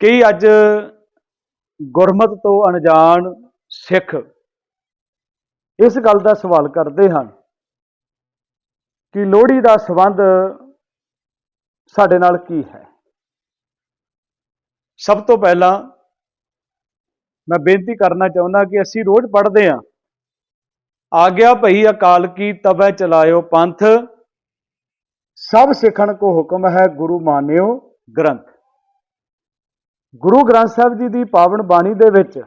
ਕਈ ਅੱਜ ਗੁਰਮਤ ਤੋਂ ਅਣਜਾਣ ਸਿੱਖ ਇਸ ਗੱਲ ਦਾ ਸਵਾਲ ਕਰਦੇ ਹਨ ਕਿ ਲੋਹੜੀ ਦਾ ਸੰਬੰਧ ਸਾਡੇ ਨਾਲ ਕੀ ਹੈ? ਸਭ ਤੋਂ ਪਹਿਲਾਂ ਮੈਂ ਬੇਨਤੀ ਕਰਨਾ ਚਾਹੁੰਦਾ ਕਿ ਅਸੀਂ ਰੋਜ਼ ਪੜ੍ਹਦੇ ਹਾਂ, ਆਗਿਆ ਭਈ ਅਕਾਲ ਕੀ ਤਬੈ ਚਲਾਇਓ ਪੰਥ, ਸਭ ਸਿੱਖਣ ਕੋ ਹੁਕਮ ਹੈ ਗੁਰੂ ਮਾਨਿਓ ਗ੍ਰੰਥ। ਗੁਰੂ ਗ੍ਰੰਥ ਸਾਹਿਬ ਜੀ ਦੀ ਪਾਵਨ ਬਾਣੀ ਦੇ ਵਿੱਚ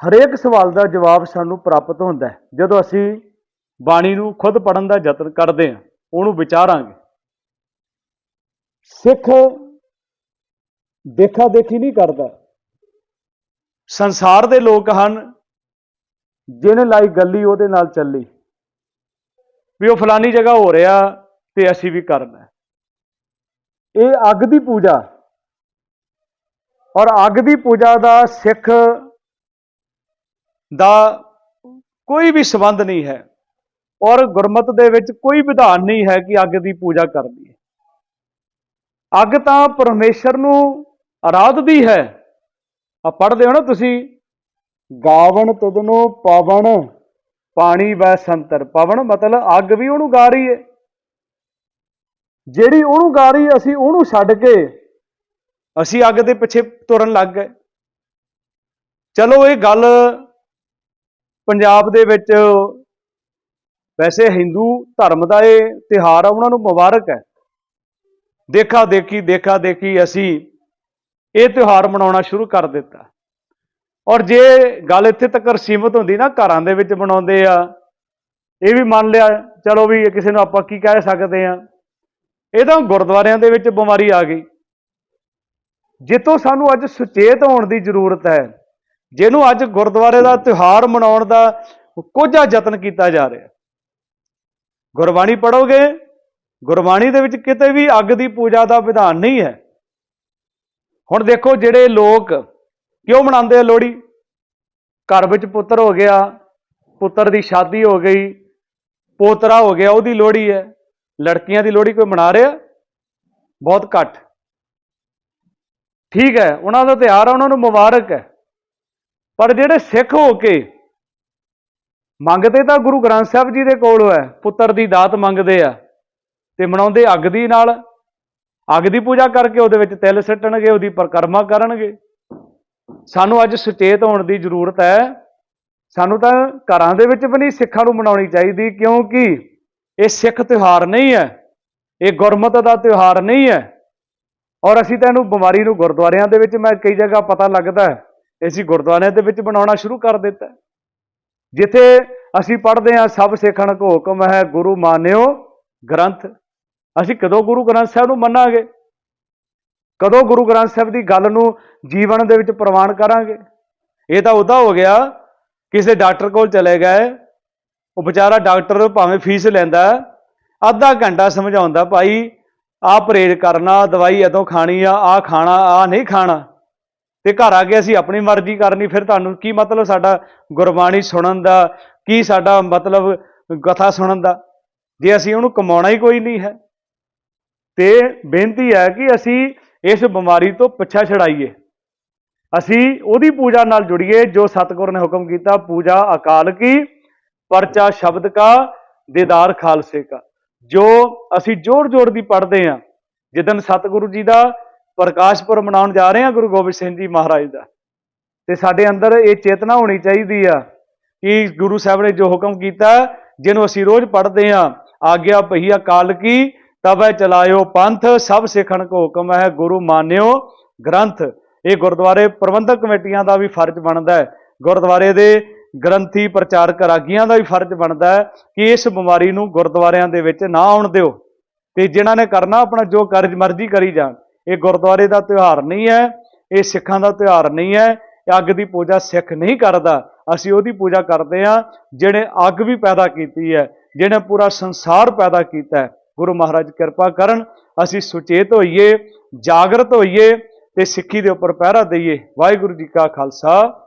ਹਰੇਕ ਸਵਾਲ ਦਾ ਜਵਾਬ ਸਾਨੂੰ ਪ੍ਰਾਪਤ ਹੁੰਦਾ ਹੈ। ਜਦੋਂ ਅਸੀਂ ਬਾਣੀ ਨੂੰ ਖੁਦ ਪੜਨ ਦਾ ਯਤਨ ਕਰਦੇ ਹਾਂ, ਉਹਨੂੰ ਵਿਚਾਰਾਂਗੇ। ਸਿੱਖ ਦੇਖਾ ਦੇਖੀ ਨਹੀਂ ਕਰਦਾ। ਸੰਸਾਰ ਦੇ ਲੋਕ ਹਨ ਜਿਹਨੇ ਲਾਈ ਗੱਲੀ ਉਹਦੇ ਨਾਲ ਚੱਲੀ। ਵੀ ਉਹ ਫਲਾਨੀ ਜਗ੍ਹਾ ਹੋ ਰਿਹਾ ਤੇ ਅਸੀਂ ਵੀ ਕਰਨਾ ਇਹ ਅੱਗ ਦੀ ਪੂਜਾ ਔਰ ਅੱਗ ਦੀ ਪੂਜਾ ਦਾ ਸਿੱਖ ਦਾ ਕੋਈ ਵੀ ਸੰਬੰਧ ਨਹੀਂ ਹੈ। ਔਰ ਗੁਰਮਤ ਦੇ ਵਿੱਚ ਕੋਈ ਵਿਧਾਨ ਨਹੀਂ ਹੈ ਕਿ ਅੱਗ ਦੀ ਪੂਜਾ ਕਰਨੀ ਹੈ ਅੱਗ ਤਾਂ ਪਰਮੇਸ਼ਰ ਨੂੰ ਆਰਾਧਦੀ ਹੈ। ਆ ਪੜ੍ਹਦੇ ਹੋ ਨਾ ਤੁਸੀਂ, ਗਾਵਣ ਤੁਧਨੋ ਪਵਨ ਪਾਣੀ ਵੈ ਸੰਤਰ। ਪਵਨ ਮਤਲਬ ਅੱਗ ਵੀ ਉਹਨੂੰ ਗਾ ਰਹੀ ਹੈ ਜਿਹੜੀ ਉਹਨੂੰ ਗਾ ਰਹੀ, ਅਸੀਂ ਉਹਨੂੰ ਛੱਡ ਕੇ ਅਸੀਂ ਅੱਗ ਦੇ ਪਿੱਛੇ ਤੁਰਨ ਲੱਗ ਗਏ। ਚਲੋ ਇਹ ਗੱਲ ਪੰਜਾਬ ਦੇ ਵਿੱਚ ਵੈਸੇ ਹਿੰਦੂ ਧਰਮ ਦਾ ਇਹ ਤਿਹਾਰ ਆ, ਉਹਨਾਂ ਨੂੰ ਮੁਬਾਰਕ ਹੈ। ਦੇਖਾ ਦੇਖੀ ਦੇਖਾ ਦੇਖੀ ਅਸੀਂ ਇਹ ਤਿਉਹਾਰ ਮਨਾਉਣਾ ਸ਼ੁਰੂ ਕਰ ਦਿੱਤਾ। ਔਰ ਜੇ ਗੱਲ ਇੱਥੇ ਤੱਕ ਸੀਮਤ ਹੁੰਦੀ ਨਾ, ਘਰਾਂ ਦੇ ਵਿੱਚ ਬਣਾਉਂਦੇ ਆ, ਇਹ ਵੀ ਮੰਨ ਲਿਆ, ਚਲੋ ਵੀ ਕਿਸੇ ਨੂੰ ਆਪਾਂ ਕੀ ਕਹਿ ਸਕਦੇ ਆ। ਇਹ ਤਾਂ ਗੁਰਦੁਆਰਿਆਂ ਦੇ ਵਿੱਚ ਬਿਮਾਰੀ ਆ ਗਈ। ਜਿੱਤੋਂ ਸਾਨੂੰ ਅੱਜ ਸੁਚੇਤ ਹੋਣ ਦੀ ਜ਼ਰੂਰਤ ਹੈ, ਜਿਹਨੂੰ ਅੱਜ ਗੁਰਦੁਆਰੇ ਦਾ ਤਿਉਹਾਰ ਮਨਾਉਣ ਦਾ ਕੋਝਾ ਯਤਨ ਕੀਤਾ ਜਾ ਰਿਹਾ। ਗੁਰਬਾਣੀ ਪੜੋਗੇ ਗੁਰਬਾਣੀ ਦੇ ਵਿੱਚ ਕਿਤੇ ਵੀ ਅੱਗ ਦੀ ਪੂਜਾ ਦਾ ਵਿਧਾਨ ਨਹੀਂ ਹੈ। ਹੁਣ ਦੇਖੋ ਜਿਹੜੇ ਲੋਕ ਕਿਉਂ ਮਨਾਉਂਦੇ ਆ ਲੋਹੜੀ? ਘਰ ਵਿੱਚ ਪੁੱਤਰ ਹੋ ਗਿਆ, ਪੁੱਤਰ ਦੀ ਸ਼ਾਦੀ ਹੋ ਗਈ, ਪੋਤਰਾ ਹੋ ਗਿਆ, ਉਹਦੀ ਲੋਹੜੀ ਹੈ। ਲੜਕੀਆਂ ਦੀ ਲੋਹੜੀ ਕੋਈ ਮਨਾ ਰਿਹਾ? ਬਹੁਤ ਘੱਟ। ਠੀਕ ਹੈ, ਉਹਨਾਂ ਦਾ ਤਿਉਹਾਰ ਆ, ਉਹਨਾਂ ਨੂੰ ਮੁਬਾਰਕ ਹੈ। ਪਰ ਜਿਹੜੇ ਸਿੱਖ ਹੋ ਕੇ ਮੰਗਦੇ ਤਾਂ ਗੁਰੂ ਗ੍ਰੰਥ ਸਾਹਿਬ ਜੀ ਦੇ ਕੋਲ ਹੈ, ਪੁੱਤਰ ਦੀ ਦਾਤ ਮੰਗਦੇ ਆ ਤੇ ਮਨਾਉਂਦੇ ਅੱਗ ਦੀ ਨਾਲ, ਅੱਗ ਦੀ ਪੂਜਾ ਕਰਕੇ ਉਹਦੇ ਵਿੱਚ ਤਿਲ ਸਿੱਟਣਗੇ, ਉਹਦੀ ਪਰਿਕਰਮਾ ਕਰਨਗੇ। ਸਾਨੂੰ ਅੱਜ ਸੁਚੇਤ ਹੋਣ ਦੀ ਜ਼ਰੂਰਤ ਹੈ। ਸਾਨੂੰ ਤਾਂ ਘਰਾਂ ਦੇ ਵਿੱਚ ਵੀ ਨਹੀਂ ਸਿੱਖਾਂ ਨੂੰ ਮਨਾਉਣੀ ਚਾਹੀਦੀ, ਕਿਉਂਕਿ ਇਹ ਸਿੱਖ ਤਿਉਹਾਰ ਨਹੀਂ ਹੈ। ਇਹ ਗੁਰਮਤ ਦਾ ਤਿਉਹਾਰ ਨਹੀਂ ਹੈ। ਔਰ ਅਸੀਂ ਤਾਂ ਇਹਨੂੰ ਬਿਮਾਰੀ ਨੂੰ ਗੁਰਦੁਆਰਿਆਂ ਦੇ ਵਿੱਚ ਮੈਂ ਕਈ ਜਗ੍ਹਾ ਪਤਾ ਲੱਗਦਾ ਹੈ, ਅਸੀਂ ਗੁਰਦੁਆਰਿਆਂ ਦੇ ਵਿੱਚ ਬਣਾਉਣਾ ਸ਼ੁਰੂ ਕਰ ਦਿੱਤਾ ਜਿੱਥੇ ਅਸੀਂ ਪੜ੍ਹਦੇ ਹਾਂ, ਸਭ ਸਿੱਖਣ ਕੋ ਹੁਕਮ ਹੈ, ਗੁਰੂ ਮਾਨਿਓ ਗ੍ਰੰਥ। ਅਸੀਂ ਕਦੋਂ ਗੁਰੂ ਗ੍ਰੰਥ ਸਾਹਿਬ ਨੂੰ ਮੰਨਾਂਗੇ? ਕਦੋਂ ਗੁਰੂ ਗ੍ਰੰਥ ਸਾਹਿਬ ਦੀ ਗੱਲ ਨੂੰ ਜੀਵਨ ਦੇ ਵਿੱਚ ਪ੍ਰਵਾਨ ਕਰਾਂਗੇ? ਇਹ ਤਾਂ ਉਦਾਂ ਹੋ ਗਿਆ, ਕਿਸੇ ਡਾਕਟਰ ਕੋਲ ਚਲੇ ਗਏ, ਉਹ ਵਿਚਾਰਾ ਡਾਕਟਰ ਭਾਵੇਂ ਫੀਸ ਲੈਂਦਾ, ਅੱਧਾ ਘੰਟਾ ਸਮਝਾਉਂਦਾ, ਭਾਈ ਆਹ ਪਰਹੇਜ਼ ਕਰਨਾ, ਦਵਾਈ ਇਦੋਂ ਖਾਣੀ ਆ, ਆਹ ਖਾਣਾ, ਆਹ ਨਹੀਂ ਖਾਣਾ। ਤੇ ਘਰ ਆ ਕੇ ਅਸੀਂ ਆਪਣੀ ਮਰਜ਼ੀ ਕਰਨੀ, ਫਿਰ ਤੁਹਾਨੂੰ ਕੀ ਮਤਲਬ ਸਾਡਾ ਗੁਰਬਾਣੀ ਸੁਣਨ ਦਾ? ਕੀ ਸਾਡਾ ਮਤਲਬ ਕਥਾ ਸੁਣਨ ਦਾ? ਜੇ ਅਸੀਂ ਉਹਨੂੰ ਕਮਾਉਣਾ ਹੀ ਕੋਈ ਨਹੀਂ ਹੈ। ਤੇ ਬੇਨਤੀ ਹੈ ਕਿ ਅਸੀਂ ਇਸ ਬਿਮਾਰੀ ਤੋਂ ਪਿੱਛਾ ਛੜਾਈਏ ਅਸੀਂ ਉਹਦੀ ਪੂਜਾ ਨਾਲ ਜੁੜੀਏ, ਜੋ ਸਤਿਗੁਰ ਨੇ ਹੁਕਮ ਕੀਤਾ, ਪੂਜਾ ਅਕਾਲ ਕੀ, ਪਰਚਾ ਸ਼ਬਦ ਕਾ, ਦੀਦਾਰ ਖਾਲਸੇ ਕਾ। ਜੋ ਅਸੀਂ ਜੋੜ ਜੋੜ ਦੀ ਪੜ੍ਹਦੇ ਹਾਂ ਜਿੱਦਨ ਸਤਿਗੁਰੂ ਜੀ ਦਾ ਪ੍ਰਕਾਸ਼ ਪੁਰਬ ਮਨਾਉਣ ਜਾ ਰਹੇ ਹਾਂ, ਗੁਰੂ ਗੋਬਿੰਦ ਸਿੰਘ ਜੀ ਮਹਾਰਾਜ ਦਾ, ਤੇ ਸਾਡੇ ਅੰਦਰ ਇਹ ਚੇਤਨਾ ਹੋਣੀ ਚਾਹੀਦੀ ਆ ਕਿ ਗੁਰੂ ਸਾਹਿਬ ਨੇ ਜੋ ਹੁਕਮ ਕੀਤਾ, ਜਿਹਨੂੰ ਅਸੀਂ ਰੋਜ਼ ਪੜ੍ਹਦੇ ਹਾਂ, ਆਗਿਆ ਭਈ ਅਕਾਲ ਕੀ ਤਬੈ ਚਲਾਇਓ ਪੰਥ, ਸਭ ਸਿੱਖਣ ਕੋ ਹੁਕਮ ਹੈ, ਗੁਰੂ ਮਾਨਿਓ ਗ੍ਰੰਥ। ਇਹ ਗੁਰਦੁਆਰੇ ਪ੍ਰਬੰਧਕ ਕਮੇਟੀਆਂ ਦਾ ਵੀ ਫਰਜ਼ ਬਣਦਾ ਹੈ। ਗੁਰਦੁਆਰੇ ਦੇ ਗ੍ਰੰਥੀ ਪ੍ਰਚਾਰਕ ਰਾਗੀਆਂ ਦਾ ਵੀ ਫਰਜ਼ ਬਣਦਾ ਹੈ ਕਿ ਇਸ ਬਿਮਾਰੀ ਨੂੰ ਗੁਰਦੁਆਰਿਆਂ ਦੇ ਵਿੱਚ ਨਾ ਆਉਣ ਦਿਓ। ਤੇ ਜਿਨ੍ਹਾਂ ਨੇ ਕਰਨਾ ਆਪਣਾ ਜੋ ਕਰਜ ਮਰਜ਼ੀ ਕਰੀ ਜਾਣ, ਇਹ ਗੁਰਦੁਆਰੇ ਦਾ ਤਿਉਹਾਰ ਨਹੀਂ ਹੈ, ਇਹ ਸਿੱਖਾਂ ਦਾ ਤਿਉਹਾਰ ਨਹੀਂ ਹੈ, ਇਹ ਅੱਗ ਦੀ ਪੂਜਾ ਸਿੱਖ ਨਹੀਂ ਕਰਦਾ। ਅਸੀਂ ਉਹਦੀ ਪੂਜਾ ਕਰਦੇ ਹਾਂ, ਜਿਹਨੇ ਅੱਗ ਵੀ ਪੈਦਾ ਕੀਤੀ ਹੈ, ਜਿਹਨੇ ਪੂਰਾ ਸੰਸਾਰ ਪੈਦਾ ਕੀਤਾ ਹੈ। ਗੁਰੂ ਮਹਾਰਾਜ ਕਿਰਪਾ ਕਰਨ, ਅਸੀਂ ਸੁਚੇਤ ਹੋਈਏ, ਜਾਗਰਤ ਹੋਈਏ ਤੇ ਸਿੱਖੀ ਦੇ ਉੱਪਰ ਪਹਿਰਾ ਦਈਏ। ਵਾਹਿਗੁਰੂ ਜੀ ਕਾ ਖਾਲਸਾ।